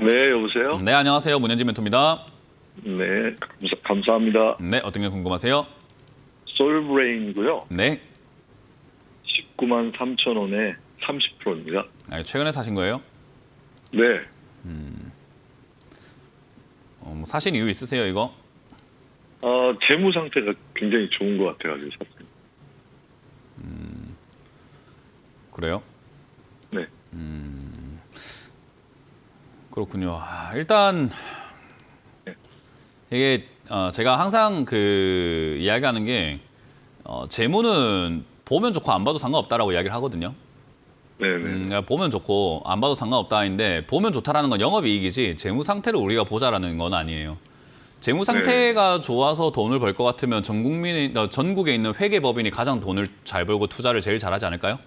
네, 여보세요? 네, 안녕하세요. 문현진 멘토입니다. 네, 감사, 감사 합니다. 네, 어떤 게 궁금하세요? 솔브레인이고요. 네. 19만 3천 원에 30%입니다. 아, 최근에 사신 거예요? 네, 어, 뭐 사신 이유 있으세요, 이거? 어, 재무 상태가 굉장히 좋은 것 같아가지고 샀어요. 그래요? 네, 그렇군요. 아, 일단 네. 이게 어, 제가 항상 그 이야기하는 게 어, 재무는 보면 좋고 안 봐도 상관없다라고 이야기를 하거든요. 네, 네. 음, 그러니까 보면 좋고 안 봐도 상관없다인데 보면 좋다라는 건 영업이익이지 재무 상태를 우리가 보자라는 건 아니에요. 재무 상태가 좋아서 돈을 벌 것 같으면 전 국민이 어, 전국에 있는 회계법인이 가장 돈을 잘 벌고 투자를 제일 잘하지 않을까요?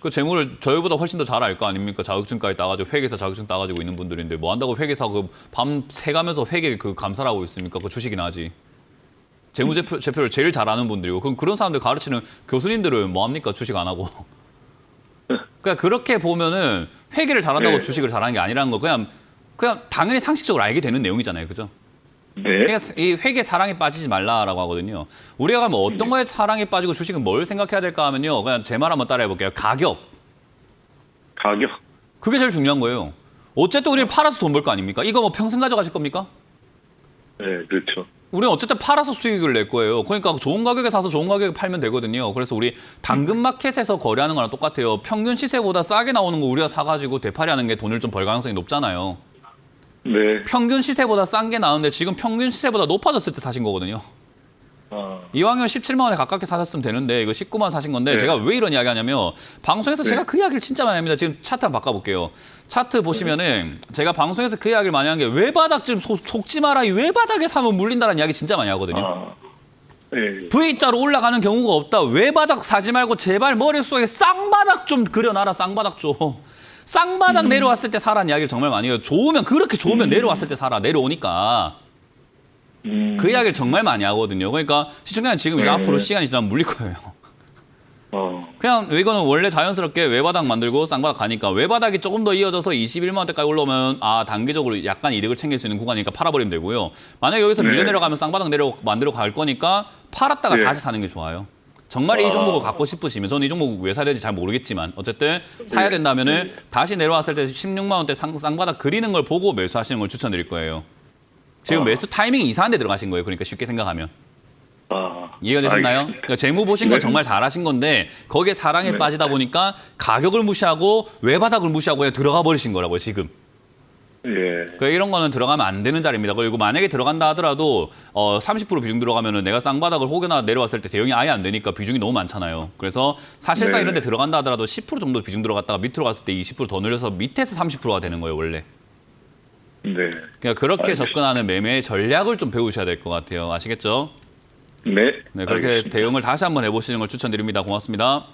그 재무를 저희보다 훨씬 더 잘 알 거 아닙니까? 자격증까지 따가지고 회계사 자격증 따가지고 있는 분들인데 뭐 한다고 회계사 그 밤 새 가면서 회계 그 감사를 하고 있습니까? 그 주식이나 하지. 재무제표 제표를 제일 잘하는 분들이고 그럼 그런 사람들 가르치는 교수님들은 뭐 합니까? 주식 안 하고. 그러니까 그렇게 보면은 회계를 잘한다고 네. 주식을 잘하는 게 아니라는 거 그냥 그냥 당연히 상식적으로 알게 되는 내용이잖아요, 그죠? 네, 그러니까 이 회계 사랑에 빠지지 말라라고 하거든요. 우리가 가면 어떤 거에 사랑에 빠지고 주식은 뭘 생각해야 될까 하면요. 그냥 제 말 한번 따라해 볼게요. 가격. 가격. 그게 제일 중요한 거예요. 어쨌든 우리는 팔아서 돈 벌 거 아닙니까? 이거 뭐 평생 가져가실 겁니까? 네, 그렇죠. 우리는 어쨌든 팔아서 수익을 낼 거예요. 그러니까 좋은 가격에 사서 좋은 가격에 팔면 되거든요. 그래서 우리 당근 마켓에서 거래하는 거랑 똑같아요. 평균 시세보다 싸게 나오는 거 우리가 사가지고 되팔이하는 게 돈을 좀 벌 가능성이 높잖아요. 네, 평균 시세보다 싼 게 나오는데 지금 평균 시세보다 높아졌을 때 사신 거거든요. 아, 이왕이면 17만 원에 가깝게 사셨으면 되는데 이거 19만 사신 건데 네. 제가 왜 이런 이야기 하냐면 방송에서 네. 제가 그 이야기를 진짜 많이 합니다. 지금 차트 한번 바꿔볼게요. 차트 보시면은 제가 방송에서 그 이야기를 많이 한 게 외바닥 좀 속- 속지 마라 이 외바닥에 사면 물린다는 이야기 진짜 많이 하거든요. 아, 네, V자로 올라가는 경우가 없다. 외바닥 사지 말고 제발 머릿속에 쌍바닥 좀 그려놔라. 쌍바닥 좀. 쌍바닥 내려왔을 때 사라는 이야기를 정말 많이 해요. 좋으면 그렇게 좋으면 내려왔을 때 사라. 내려오니까. 음, 그 이야기를 정말 많이 하거든요. 그러니까 시청자는 지금 이제 네. 앞으로 시간이 지나면 물릴 거예요. 어, 그냥 이거는 원래 자연스럽게 외바닥 만들고 쌍바닥 가니까 외바닥이 조금 더 이어져서 21만 원대까지 올라오면 아 단기적으로 약간 이득을 챙길 수 있는 구간이니까 팔아버리면 되고요. 만약에 여기서 네. 밀려 내려가면 쌍바닥 내려 만들어 갈 거니까 팔았다가 네. 다시 사는 게 좋아요. 정말 이 아. 종목을 갖고 싶으시면 저는 이 종목 왜 사야 될지 잘 모르겠지만 어쨌든 사야 네. 된다면은 다시 내려왔을 때 16만 원대 쌍, 쌍바닥 그리는 걸 보고 매수하시는 걸 추천드릴 거예요. 지금 아. 매수 타이밍이 이상한 데 들어가신 거예요. 그러니까 쉽게 생각하면. 아, 이해가 되셨나요? 알겠습니다. 그러니까 재무 보신 건 네. 정말 잘하신 건데 거기에 사랑에 네. 빠지다 보니까 가격을 무시하고 외바닥을 무시하고 그냥 들어가 버리신 거라고요 지금. 예, 그러니까 이런 거는 들어가면 안 되는 자리입니다. 그리고 만약에 들어간다 하더라도 어, 30% 비중 들어가면은 내가 쌍바닥을 혹여나 내려왔을 때 대응이 아예 안 되니까 비중이 너무 많잖아요. 그래서 사실상 네. 이런 데 들어간다 하더라도 10% 정도 비중 들어갔다가 밑으로 갔을 때 20%더 늘려서 밑에서 30%가 되는 거예요 원래. 네, 그러니까 그렇게 알겠습니다. 접근하는 매매의 전략을 좀 배우셔야 될 것 같아요. 아시겠죠? 네. 네, 그렇게 알겠습니다. 대응을 다시 한번 해보시는 걸 추천드립니다. 고맙습니다.